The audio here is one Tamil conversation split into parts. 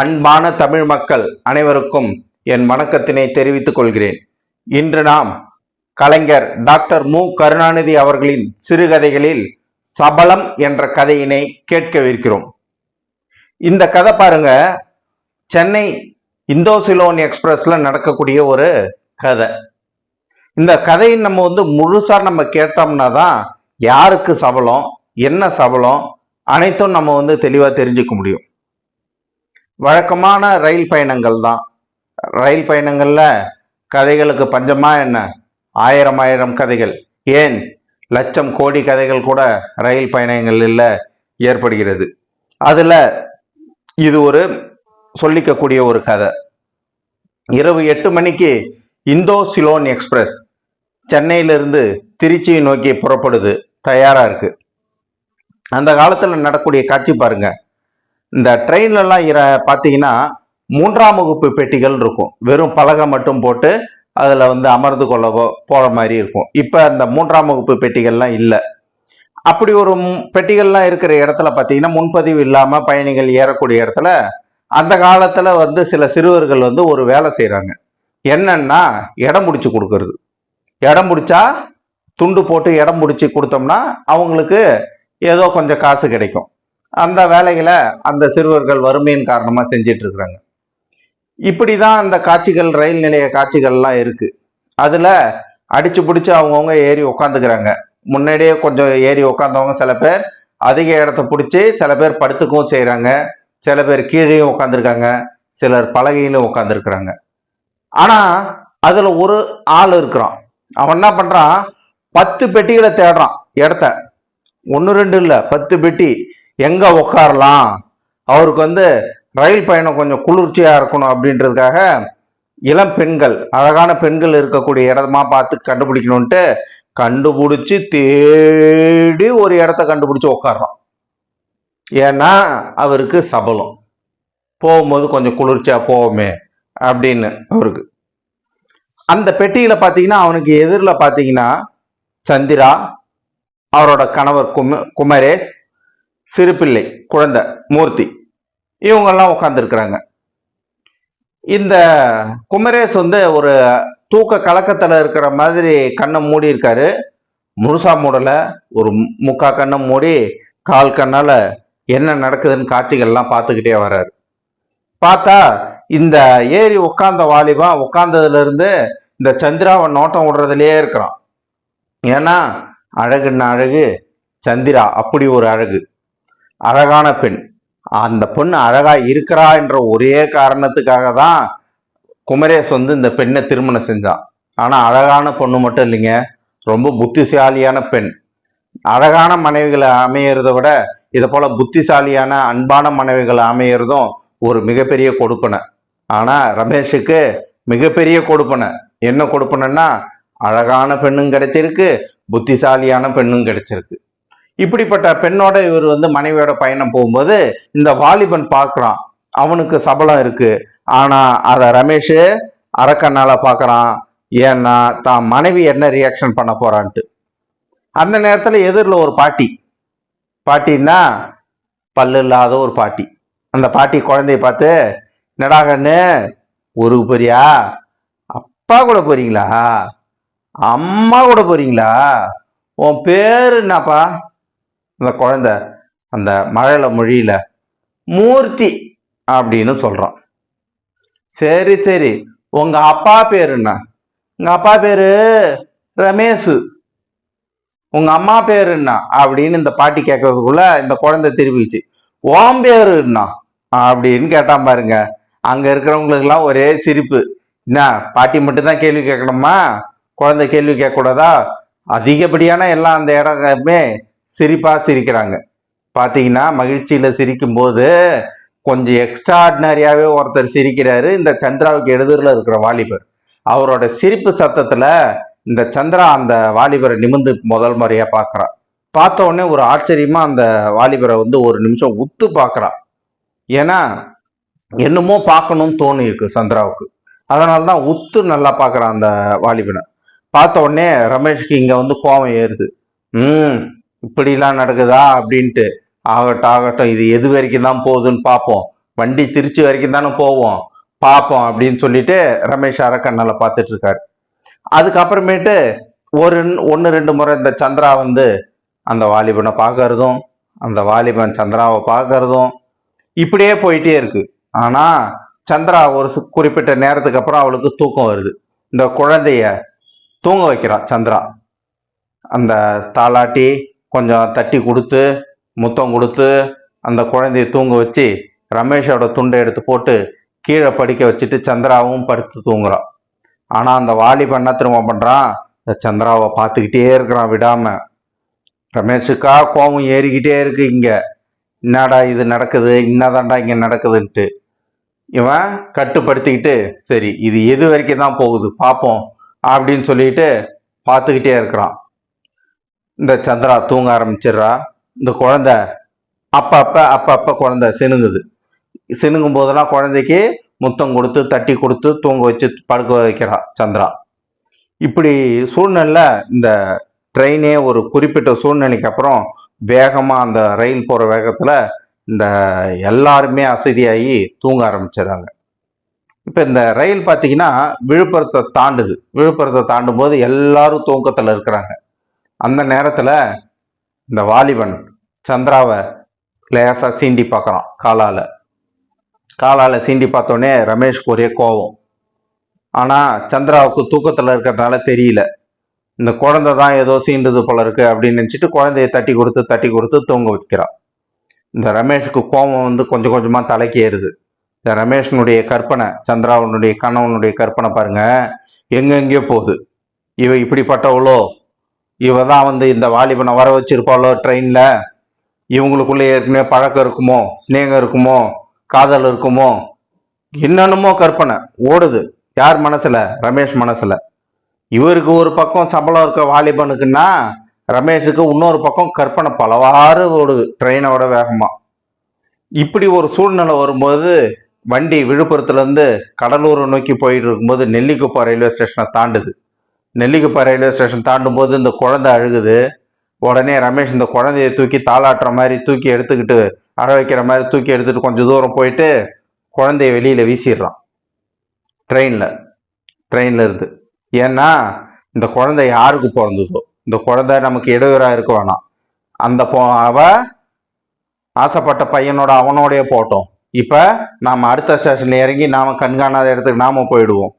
அன்பான தமிழ் மக்கள் அனைவருக்கும் என் வணக்கத்தினை தெரிவித்துக் கொள்கிறேன். இன்று நாம் கலைஞர் டாக்டர் மு. கருணாநிதி அவர்களின் சிறுகதைகளில் சபலம் என்ற கதையினை கேட்கவிருக்கிறோம். இந்த கதை பாருங்க சென்னை இந்தோசிலோன் எக்ஸ்பிரஸ்ல நடக்கக்கூடிய ஒரு கதை. இந்த கதையை நம்ம வந்து முழுசா நம்ம கேட்டோம்னா தான் யாருக்கு சபலம் என்ன சபலம் அனைத்தும் நம்ம வந்து தெளிவாக தெரிஞ்சுக்க முடியும். வழக்கமான ரயில் பயணங்கள் தான். ரயில் பயணங்களில் கதைகளுக்கு பஞ்சமா என்ன? ஆயிரம் ஆயிரம் கதைகள். ஏன்? லட்சம் கோடி கதைகள் கூட ரயில் பயணங்களில் ஏற்படுகிறது. அதில் இது ஒரு சொல்லிக்கக்கூடிய ஒரு கதை. இரவு எட்டு மணிக்கு இந்தோ சிலோன் எக்ஸ்பிரஸ் சென்னையிலிருந்து திருச்சியை நோக்கி புறப்படுது. தயாராக இருக்கு. அந்த காலத்தில் நடக்கூடிய காட்சி பாருங்கள் இந்த ட்ரெயின்லலாம் இற இர பார்த்தீங்கன்னா மூன்றாம் வகுப்பு பெட்டிகள் இருக்கும். வெறும் பலகை மட்டும் போட்டு அதில் வந்து அமர்ந்து கொள்ளவோ போகிற மாதிரி இருக்கும். இப்போ அந்த மூன்றாம் வகுப்பு பெட்டிகள்லாம் இல்லை. அப்படி ஒரு பெட்டிகள்லாம் இருக்கிற இடத்துல பார்த்தீங்கன்னா முன்பதிவு இல்லாமல் பயணிகள் ஏறக்கூடிய இடத்துல அந்த காலத்தில் வந்து சில சிறுவர்கள் வந்து ஒரு வேலை செய்கிறாங்க என்னன்னா இடம் முடிச்சு கொடுக்கறது. இடம் முடிச்சா துண்டு போட்டு இடம் முடிச்சு கொடுத்தோம்னா அவங்களுக்கு ஏதோ கொஞ்சம் காசு கிடைக்கும். அந்த வேலைகளை அந்த சிறுவர்கள் வறுமையின் காரணமாக செஞ்சிட்டு இருக்கிறாங்க இப்படிதான் அந்த காட்சிகள் ரயில் நிலைய காட்சிகள்லாம் இருக்கு. அதில் அடிச்சு பிடிச்சி அவங்கவுங்க ஏறி உக்காந்துக்கிறாங்க. முன்னாடியே கொஞ்சம் ஏறி உக்காந்தவங்க சில பேர் அதிக இடத்த பிடிச்சி சில பேர் படுத்துக்கவும் செய்கிறாங்க சில பேர் கீழேயும் உட்காந்துருக்காங்க சிலர் பலகையிலும் உட்காந்துருக்குறாங்க ஆனால் அதில் ஒரு ஆள் இருக்கிறான். அவன் என்ன பண்ணுறான் பத்து பெட்டிகளை தேடுறான் இடத்த. ஒன்று ரெண்டு இல்லை பத்து பெட்டி. எங்கே உட்காரலாம் அவருக்கு வந்து ரயில் பயணம் கொஞ்சம் குளிர்ச்சியாக இருக்கணும் அப்படின்றதுக்காக இளம் பெண்கள் அழகான பெண்கள் இருக்கக்கூடிய இடமா பார்த்து கண்டுபிடிக்கணும்ட்டு கண்டுபிடிச்சி தேடி ஒரு இடத்த கண்டுபிடிச்சி உட்கார்றான் ஏன்னா அவருக்கு சபலம். போகும்போது கொஞ்சம் குளிர்ச்சியாக போவோமே அப்படின்னு அவருக்கு. அந்த பெட்டியில் பார்த்தீங்கன்னா அவனுக்கு எதிரில் பார்த்தீங்கன்னா சந்திரா அவரோட கணவர் கும குமரேஷ் சிறுபிள்ளை குழந்தை மூர்த்தி. இவங்கெல்லாம் உட்காந்துருக்குறாங்க இந்த குமரேஷ் வந்து ஒரு தூக்க கலக்கத்தில் இருக்கிற மாதிரி கண்ணை மூடி இருக்காரு முழுசா மூடல. ஒரு மு- முக்கா கண்ணை மூடி கால் கண்ணால் என்ன நடக்குதுன்னு காட்சிகள்லாம் பார்த்துக்கிட்டே வர்றாரு பார்த்தா இந்த ஏறி உட்கார்ந்த வாலிபன் உட்கார்ந்ததுலேருந்து இந்த சந்திராவை நோட்டம் விடுறதுலையே இருக்கிறான். ஏன்னா அழகுன்னா அழகு சந்திரா அப்படி ஒரு அழகு. அழகான பெண். அந்த பொண்ணு அழகா இருக்கிறா என்ற ஒரே காரணத்துக்காக தான் குமரேஷ் வந்து இந்த பெண்ணை திருமணம் செஞ்சான் ஆனால் அழகான பொண்ணு மட்டும் இல்லைங்க. ரொம்ப புத்திசாலியான பெண். அழகான மனைவிகளை அமையறதை விட இதை போல புத்திசாலியான அன்பான மனைவிகளை அமையறதும் ஒரு மிகப்பெரிய கொடுப்பனை. ஆனால் ரமேஷுக்கு மிகப்பெரிய கொடுப்பனை. என்ன கொடுப்பனைன்னா அழகான பெண்ணும் கிடைச்சிருக்கு புத்திசாலியான பெண்ணும் கிடைச்சிருக்கு. இப்படிப்பட்ட பெண்ணோட இவர் வந்து மனைவியோட பயணம் போகும்போது இந்த வாலிபன் பார்க்குறான். அவனுக்கு சபலம் இருக்கு. ஆனா அதை ரமேஷ் அரக்கண்ணால பார்க்குறான். ஏன்னா தான் மனைவி என்ன ரியாக்ஷன் பண்ண போறான்ட்டு. அந்த நேரத்தில் எதிரில் ஒரு பாட்டி. பாட்டின்னா பல்லு இல்லாத ஒரு பாட்டி. அந்த பாட்டி குழந்தைய பார்த்து என்னடா கண்ணு ஊருக்கு போறியா? அப்பா கூட போறீங்களா? அம்மா கூட போறீங்களா? உன் பேரு என்னப்பா? அந்த குழந்தை அந்த மழையில மொழியில மூர்த்தி அப்படின்னு சொல்றோம் சரி சரி. உங்க அப்பா பேரு என்ன? உங்க அப்பா பேரு ரமேஷ் உங்க அம்மா பேரு என்ன? அப்படின்னு இந்த பாட்டி கேட்கறதுக்குள்ள இந்த குழந்தை திரும்பிச்சு ஓம் பேரு என்ன? அப்படின்னு கேட்டான் பாருங்க. அங்க இருக்கிறவங்களுக்கெல்லாம் ஒரே சிரிப்பு. என்ன பாட்டி மட்டும் தான் கேள்வி கேட்கணுமா? குழந்தை கேள்வி கேட்கக்கூடாதா? அதிகப்படியான எல்லாம் அந்த இடமே சிரிப்பா சிரிக்கிறாங்க. பாத்தீங்கன்னா மகிழ்ச்சியில சிரிக்கும் போது கொஞ்சம் எக்ஸ்ட்ராடினரியாவே ஒருத்தர் சிரிக்கிறாரு. இந்த சந்திராவுக்கு எதிரில் இருக்கிற வாலிபர். அவரோட சிரிப்பு சத்தத்துல இந்த சந்திரா அந்த வாலிபரை நிமிந்து முதல் முறையா பார்க்குறான் பார்த்த உடனே ஒரு ஆச்சரியமா அந்த வாலிபரை வந்து ஒரு நிமிஷம் உத்து பார்க்குறான் ஏன்னா என்னமோ பார்க்கணும்னு தோணு இருக்கு சந்திராவுக்கு. அதனால தான் உத்து நல்லா பார்க்குறான் அந்த வாலிபனை. பார்த்த உடனே ரமேஷ்க்கு இங்க வந்து கோவம் ஏறுது. ம் இப்படிலாம் நடக்குதா அப்படின்ட்டு. ஆகட்டும் ஆகட்டும் இது எது வரைக்கும் தான் போகுதுன்னு பார்ப்போம். வண்டி திருச்சி வரைக்கும் தானே போவோம். பார்ப்போம் அப்படின்னு சொல்லிட்டு ரமேஷ் அரக்கண்ணால் பார்த்துட்டு இருக்காரு. அதுக்கப்புறமேட்டு ஒரு ஒன்று ரெண்டு முறை இந்த சந்திரா வந்து அந்த வாலிபனை பார்க்கறதும் அந்த வாலிபன் சந்திராவை பார்க்கறதும் இப்படியே போயிட்டே இருக்கு. ஆனால் சந்திரா ஒரு குறிப்பிட்ட நேரத்துக்கு அப்புறம் அவளுக்கு தூக்கம் வருது. இந்த குழந்தைய தூங்க வைக்கிறான் சந்திரா. அந்த தாளாட்டி கொஞ்சம் தட்டி கொடுத்து முத்தம் கொடுத்து அந்த குழந்தைய தூங்க வச்சு ரமேஷோட துண்டை எடுத்து போட்டு கீழே படிக்க வச்சுட்டு சந்திராவும் படுத்து தூங்குறான். ஆனால் அந்த வாலிபன் என்ன திரும்ப பண்ணுறான் இந்த சந்திராவை பார்த்துக்கிட்டே இருக்கிறான் விடாமல் ரமேஷுக்கா கோபம் ஏறிக்கிட்டே இருக்கு இங்கே. என்னடா இது நடக்குது? என்னதான்டா இங்கே நடக்குதுன்ட்டு. இவன் கட்டுப்படுத்திக்கிட்டு சரி இது எது வரைக்கும் தான் போகுது? பார்ப்போம். அப்படின்னு சொல்லிட்டு பார்த்துக்கிட்டே இருக்கிறான். இந்த சந்திரா தூங்க ஆரம்பிச்சிடுறா. இந்த குழந்தை அப்பப்ப அப்பப்ப குழந்தை சினுங்குது. சினுங்கும் போதெல்லாம் குழந்தைக்கு முத்தம் கொடுத்து தட்டி கொடுத்து தூங்க வச்சு படுக்க வைக்கிறா சந்திரா. இப்படி சூழ்நிலை இந்த ட்ரெயினே ஒரு குறிப்பிட்ட சூழ்நிலைக்கு அப்புறம் வேகமாக அந்த ரயில் போகிற வேகத்தில் இந்த எல்லாருமே அசதியாகி தூங்க ஆரம்பிச்சிடுறாங்க. இப்போ இந்த ரயில் பார்த்தீங்கன்னா விழுப்புரத்தை தாண்டுது. விழுப்புரத்தை தாண்டும் போது எல்லாரும் தூக்கத்தில் இருக்கிறாங்க. அந்த நேரத்தில் இந்த வாலிபன் சந்திராவை லேசாக சீண்டி பார்க்குறான் காலால். காலால் சீண்டி பார்த்தோன்னே ரமேஷ்க்கு ஒரே கோவம். ஆனால் சந்திராவுக்கு தூக்கத்தில் இருக்கிறதுனால தெரியல. இந்த குழந்தை தான் ஏதோ சீண்டுது போல இருக்கு அப்படின்னு நினச்சிட்டு குழந்தைய தட்டி கொடுத்து தட்டி கொடுத்து தூங்க வைக்கிறான். இந்த ரமேஷுக்கு கோபம் வந்து கொஞ்சம் கொஞ்சமாக தலைக்கு ஏறுது. இந்த ரமேஷனுடைய கற்பனை சந்திராவனுடைய கணவனுடைய கற்பனை பாருங்க எங்கெங்கேயோ போகுது. இவ இப்படிப்பட்டவளோ இவ தான் வந்து இந்த வாலிபனை வர வச்சிருப்பாளோ ட்ரெயினில் இவங்களுக்குள்ளே ஏற்கனவே பழக்கம் இருக்குமோ? சிநேகம் இருக்குமோ? காதல் இருக்குமோ? என்னென்னமோ கற்பனை ஓடுது. யார் மனசுல? ரமேஷ் மனசுல. இவருக்கு ஒரு பக்கம் சம்பளம் இருக்க வாலிபனுக்குன்னா ரமேஷுக்கு இன்னொரு பக்கம் கற்பனை பலவாறு ஓடுது ட்ரெயினோட வேகமா. இப்படி ஒரு சூழ்நிலை வரும்போது வண்டி விழுப்புரத்துல இருந்து கடலூரை நோக்கி போயிட்டு இருக்கும்போது நெல்லிக்குப்பா ரயில்வே ஸ்டேஷனை தாண்டுது. நெல்லிக்குப்பா ரயில்வே ஸ்டேஷன் தாண்டும் போது இந்த குழந்தை அழுகுது. உடனே ரமேஷ் இந்த குழந்தைய தூக்கி தாளாட்டுற மாதிரி தூக்கி எடுத்துக்கிட்டு அழ வைக்கிற மாதிரி தூக்கி எடுத்துகிட்டு கொஞ்சம் தூரம் போயிட்டு குழந்தைய வெளியில் வீசிடுறான். ட்ரெயினில் ட்ரெயினில் இருந்து. ஏன்னா இந்த குழந்தை யாருக்கு பிறந்ததோ? இந்த குழந்தை நமக்கு இடையூறாக இருக்க வேணாம். அந்த போ அவ ஆசைப்பட்ட பையனோட அவனோடைய போட்டோம். இப்போ நாம் அடுத்த ஸ்டேஷனில் இறங்கி நாம் கண்காணாத இடத்துக்கு நாம் போயிடுவோம்.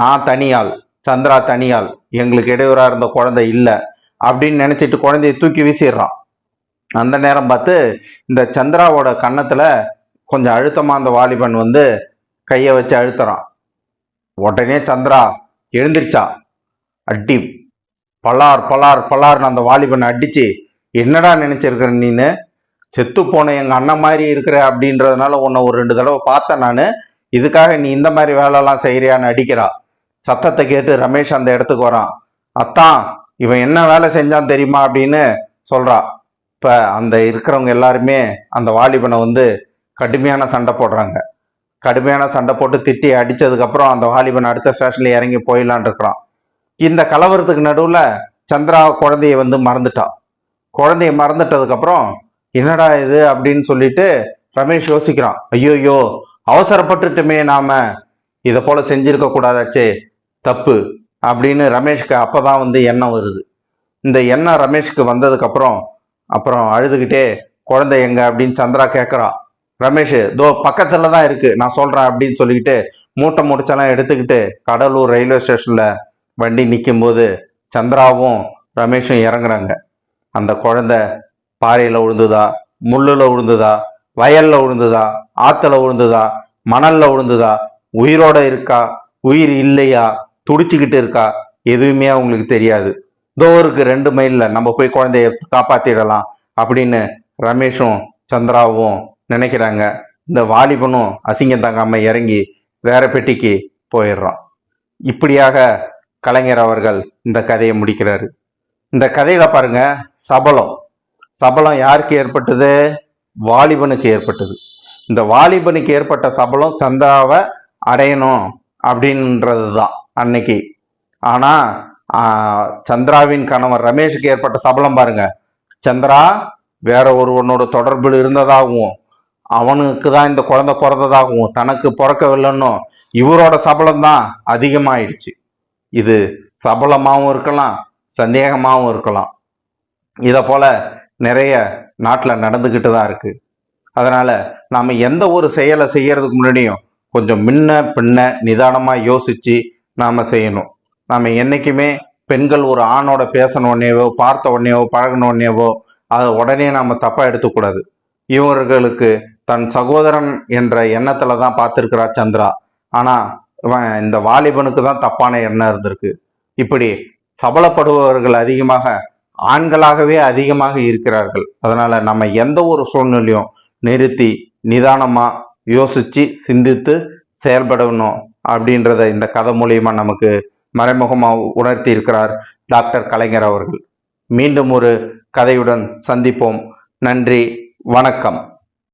நான் தனியாள். சந்திரா தனியால் எங்களுக்கு இடையூறா இருந்த குழந்தை இல்லை அப்படின்னு நினைச்சிட்டு குழந்தைய தூக்கி வீசிடுறான். அந்த நேரம் பார்த்து இந்த சந்திராவோட கன்னத்துல கொஞ்சம் அழுத்தமா அந்த வாலிபன் வந்து கையை வச்சு அழுத்துறான். உடனே சந்திரா எழுந்திருச்சா? அடி பலார் பலார் பலார்னு அந்த வாலிபனை அடிச்சு என்னடா நினைச்சிருக்கிற நீனு? செத்து போன எங்க அண்ணன் மாதிரி இருக்கிற அப்படின்றதுனால உன்னை ஒரு ரெண்டு தடவை பார்த்தேன் நான். இதுக்காக நீ இந்த மாதிரி வேலைலாம் செய்யறியான்னு அடிக்கிறா. சத்தத்தை கேட்டு ரமேஷ் அந்த இடத்துக்கு வரான். அத்தான் இவன் என்ன வேலை செஞ்சான் தெரியுமா அப்படின்னு சொல்றா. இப்ப அந்த இருக்கிறவங்க எல்லாருமே அந்த வாலிபனை வந்து கடுமையான சண்டை போடுறாங்க. கடுமையான சண்டை போட்டு திட்டி அடிச்சதுக்கு அப்புறம் அந்த வாலிபன் அடுத்த ஸ்டேஷன்ல இறங்கி போயிடலான் இருக்கிறான். இந்த கலவரத்துக்கு நடுவுல சந்திரா குழந்தைய வந்து மறந்துட்டான் குழந்தைய மறந்துட்டதுக்கு அப்புறம் என்னடா இது அப்படின்னு சொல்லிட்டு ரமேஷ் யோசிக்கிறான். ஐயோயோ அவசரப்பட்டுட்டுமே நாம இதை போல செஞ்சிருக்க கூடாதாச்சே. தப்பு அப்படின்னு ரமேஷ்க்கு அப்போ தான் வந்து எண்ணம் வருது. இந்த எண்ணம் ரமேஷ்க்கு வந்ததுக்கப்புறம் அப்புறம் அழுதுகிட்டே குழந்தை எங்க அப்படின்னு சந்திரா கேட்குறா ரமேஷ் தோ பக்கத்தில் தான் இருக்குது நான் சொல்கிறேன் அப்படின்னு சொல்லிக்கிட்டு மூட்டை முடிச்செல்லாம் எடுத்துக்கிட்டு கடலூர் ரயில்வே ஸ்டேஷனில் வண்டி நிற்கும் போது சந்திராவும் ரமேஷும் இறங்குறாங்க. அந்த குழந்தை பாறையில் விழுந்துதா முள்ளில் விழுந்துதா வயலில் விழுந்துதா ஆற்றுல விழுந்துதா மணலில் விழுந்துதா உயிரோட இருக்கா உயிர் இல்லையா துடிச்சுக்கிட்டு இருக்கா? எதுவுமே அவங்களுக்கு தெரியாது. தோருக்கு ரெண்டு மைலில் நம்ம போய் குழந்தைய காப்பாத்திடலாம் அப்படின்னு ரமேஷும் சந்திராவும் நினைக்கிறாங்க. இந்த வாலிபனும் அசிங்கம் தாங்காம இறங்கி வேற பெட்டிக்கு போயிடுறான். இப்படியாக கலைஞர் அவர்கள் இந்த கதையை முடிக்கிறாரு. இந்த கதையில பாருங்க சபலம். சபலம் யாருக்கு ஏற்பட்டது? வாலிபனுக்கு ஏற்பட்டது. இந்த வாலிபனுக்கு ஏற்பட்ட சபலம் சந்தாவை அடையணும் அப்படின்றது தான் அன்னைக்கு. ஆனா சந்திராவின் கணவர் ரமேஷுக்கு ஏற்பட்ட சபலம் பாருங்க. சந்திரா வேற ஒருவனோட தொடர்பில் இருந்ததாகவும் அவனுக்கு தான் இந்த குழந்தை பிறந்ததாகவும் தனக்கு பிறக்கவில்லைன்னும் இவரோட சபலம் தான் அதிகமாயிடுச்சு. இது சபலமாகவும் இருக்கலாம் சந்தேகமாகவும் இருக்கலாம். இதை போல நிறைய நாட்டில் நடந்துக்கிட்டு தான் இருக்கு. அதனால நாம எந்த ஒரு செயலை செய்யறதுக்கு முன்னாடியும் கொஞ்சம் முன்ன பின்ன நிதானமாக யோசிச்சு நாம் செய்யணும். நாம் என்னைக்குமே பெண்கள் ஒரு ஆணோட பேசின உடனேவோ பார்த்த உடனேவோ பழகின உடனேவோ அதை உடனே நாம் தப்பாக எடுத்துக்கூடாது. இவர்களுக்கு தன் சகோதரன் என்ற எண்ணத்தில் தான் பார்த்திருக்கிறா சந்திரா. ஆனால் இவன் இந்த வாலிபனுக்கு தான் தப்பான எண்ணம் இருந்திருக்கு. இப்படி சபலப்படுபவர்கள் அதிகமாக ஆண்களாகவே அதிகமாக இருக்கிறார்கள். அதனால நம்ம எந்த ஒரு சூழ்நிலையும் நிறுத்தி நிதானமாக யோசித்து சிந்தித்து செயல்படணும். அப்படின்றத இந்த கதை மூலியமா நமக்கு மறைமுகமாக உணர்த்தி இருக்கிறார் டாக்டர் கலைஞர் அவர்கள். மீண்டும் ஒரு கதையுடன் சந்திப்போம். நன்றி. வணக்கம்.